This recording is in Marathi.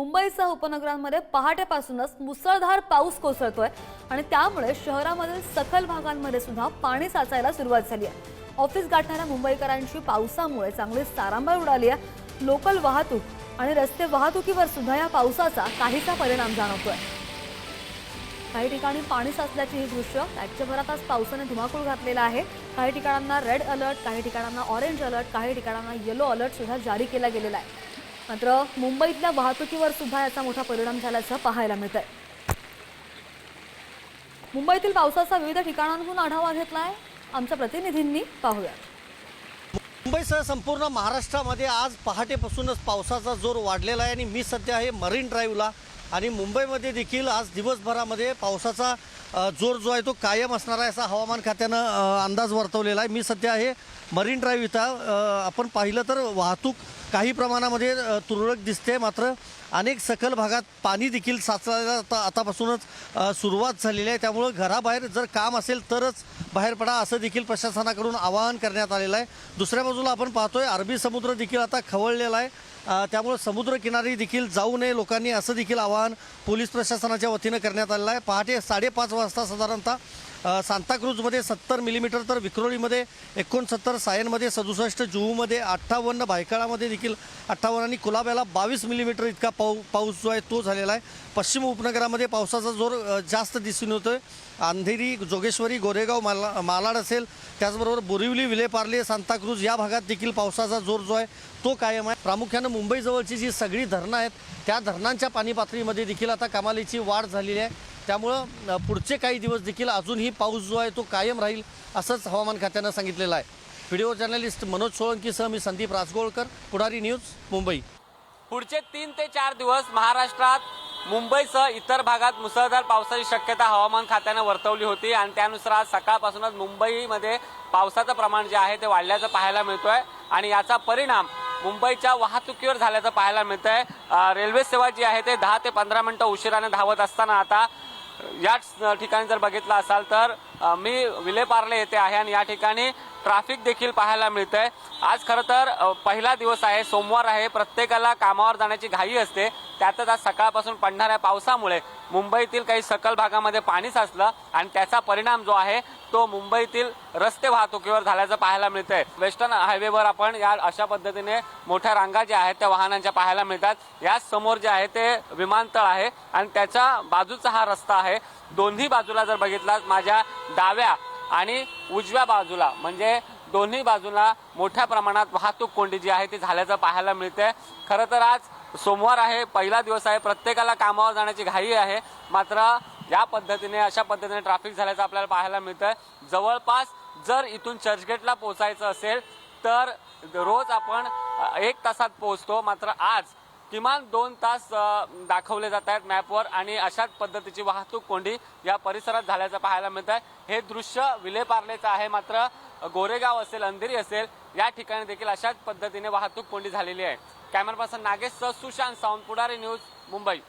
मुंबईसह उपनगरांमध्ये पहाटेपासूनच मुसळधार पाऊस कोसळतोय आणि त्यामुळे शहरामधील सखल भागांमध्ये सुद्धा पाणी साचायला सुरुवात झाली आहे. ऑफिस गाठणाऱ्या मुंबईकरांची पावसामुळे चांगली सारांबळ उडाली आहे. लोकल वाहतूक आणि रस्ते वाहतुकीवर सुद्धा या पावसाचा काहीसा परिणाम जाणवतोय. काही ठिकाणी पाणी साचल्याची ही दृश्य राज्यभरात आज पावसाने धुमाकूळ घातलेला आहे. काही ठिकाणांना रेड अलर्ट काही ठिकाणांना ऑरेंज अलर्ट काही ठिकाणांना येलो अलर्ट सुद्धा जारी केला गेलेला आहे. मात्र मुंबईतल्या वाहतुकीवर सुद्धा याचा मोठा परिणाम झाल्याचं पाहायला मिळत आहे मुंबईतील पावसाचा विविध ठिकाणांहून आढावा घेतलाय. आमच्या प्रतिनिधींनी पाहूया. मुंबईसह संपूर्ण महाराष्ट्रामध्ये आज पहाटेपासूनच पावसाचा जोर वाढलेला आहे आणि मी सध्या आहे मरीन ड्राईव्हला. आणि मुंबईमध्ये देखील आज दिवसभरामध्ये पावसाचा जोर जो आहे तो कायम असणार आहे असा हवामान खात्यानं अंदाज वर्तवलेला आहे. मी सध्या आहे मरीन ड्राईव्ह इथं आपण पाहिलं तर वाहतूक काही प्रमाणामध्ये तुरळक दिसते मात्र अनेक सखल भागात पाणी देखील साचायला आता आतापासूनच सुरुवात झालेली आहे. त्यामुळं घराबाहेर जर काम असेल तरच बाहेर पडा असं देखील प्रशासनाकडून आवाहन करण्यात आलेलं आहे. दुसऱ्या बाजूला आपण पाहतोय अरबी समुद्र देखील आता खवळलेला आहे. त्यामुळं त्यामुळे समुद्रकिनारी देखील जाऊ नये लोकांनी असं देखील आवाहन पोलीस प्रशासनाच्या वतीनं करण्यात आलेलं आहे. पहाटे साडेपाच वाजता साधारणतः सांताक्रूजमध्ये सत्तर मिलीमीटर तर विक्रोळीमध्ये एकोणसत्तर सायनमध्ये सदुसष्ट जुहूमध्ये अठ्ठावन्न भायखळामध्ये देखील अठ्ठावन्न आणि कुलाब्याला बावीस मिलीमीटर इतका पाऊ पाऊस जो आहे तो झालेला आहे. पश्चिम उपनगरामध्ये पावसाचा जोर जास्त दिसून येतोय. अंधेरी जोगेश्वरी गोरेगाव माला मालाड असेल त्याचबरोबर बोरिवली विलेपार्ले सांताक्रूज या भागात देखील पावसाचा जोर जो आहे तो कायम आहे. प्रामुख्यानं मुंबईजवळची जी सगळी धरणं आहेत त्या धरणांच्या पाणी पातळीमध्ये देखील आता कमालीची वाढ झालेली आहे. त्यामुळं पुढचे काही दिवस देखील अजूनही पाऊस जो आहे तो कायम राहील असंच हवामान खात्यानं सांगितलेलं आहे. व्हिडिओ जर्नलिस्ट मनोज सोळंकीसह मी संदीप राजगोळकर पुढारी न्यूज मुंबई. पुढचे तीन ते चार दिवस महाराष्ट्रात मुंबईसह इतर भागात मुसळधार पावसाची शक्यता हवामान खात्यानं वर्तवली होती आणि त्यानुसार आज सकाळपासूनच मुंबईमध्ये पावसाचं प्रमाण जे आहे ते वाढल्याचं पाहायला मिळतोय आणि याचा परिणाम मुंबईच्या वाहतुकीवर झाल्याचं पाहायला मिळतंय. रेल्वे सेवा जी आहे ते दहा ते पंधरा मिनटं उशिराने धावत असताना आता याच ठिकाणी जर बघितलं असाल तर मी विलेपार्ले येथे आहे आणि या ठिकाणी ट्रॅफिक देखील पाहायला मिळतंय. आज खरं तर पहिला दिवस आहे सोमवार आहे प्रत्येकाला कामावर जाण्याची घाई असते. त्यातच आज सकाळपासून पडणाऱ्या पावसामुळे मुंबईतील काही सकल भागामध्ये पाणी साचलं आणि त्याचा परिणाम जो आहे तो मुंबईतील रस्ते वाहतुकीवर झाल्याचं पाहायला मिळतंय. वेस्टर्न हायवेवर आपण या अशा पद्धतीने मोठ्या रांगा ज्या आहेत त्या वाहनांच्या पाहायला मिळतात. याच समोर जे आहे ते विमानतळ आहे आणि त्याच्या बाजूचा हा रस्ता आहे. दोन्ही बाजूला जर बघितलात माझ्या डाव्या आणि उजव्या बाजूला म्हणजे दोन्ही बाजूला मोठ्या प्रमाणात वाहतूक कोंडी जी आहे ती झाल्याचं पाहायला मिळते खरं तर आज सोमवार आहे पहिला दिवस आहे प्रत्येकाला कामावर जाण्याची घाई आहे. मात्र या पद्धतीने अशा पद्धतीने ट्रॅफिक झाल्याचं आपल्याला पाहायला मिळतं जवळपास जर इथून चर्चगेटला पोहोचायचं असेल तर रोज आपण एक तासात पोहोचतो. मात्र आज किमान दोन तास दाखवले जात आहेत मॅपवर आणि अशाच पद्धतीची वाहतूक कोंडी या परिसरात झाल्याचं पाहायला मिळत आहे हे दृश्य विलेपार्लेचं आहे. मात्र गोरेगाव असेल अंधेरी असेल या ठिकाणी देखील अशाच पद्धतीने वाहतूक कोंडी झालेली आहे. Camera person Nagesh Sushant Sawant Pudhari news Mumbai.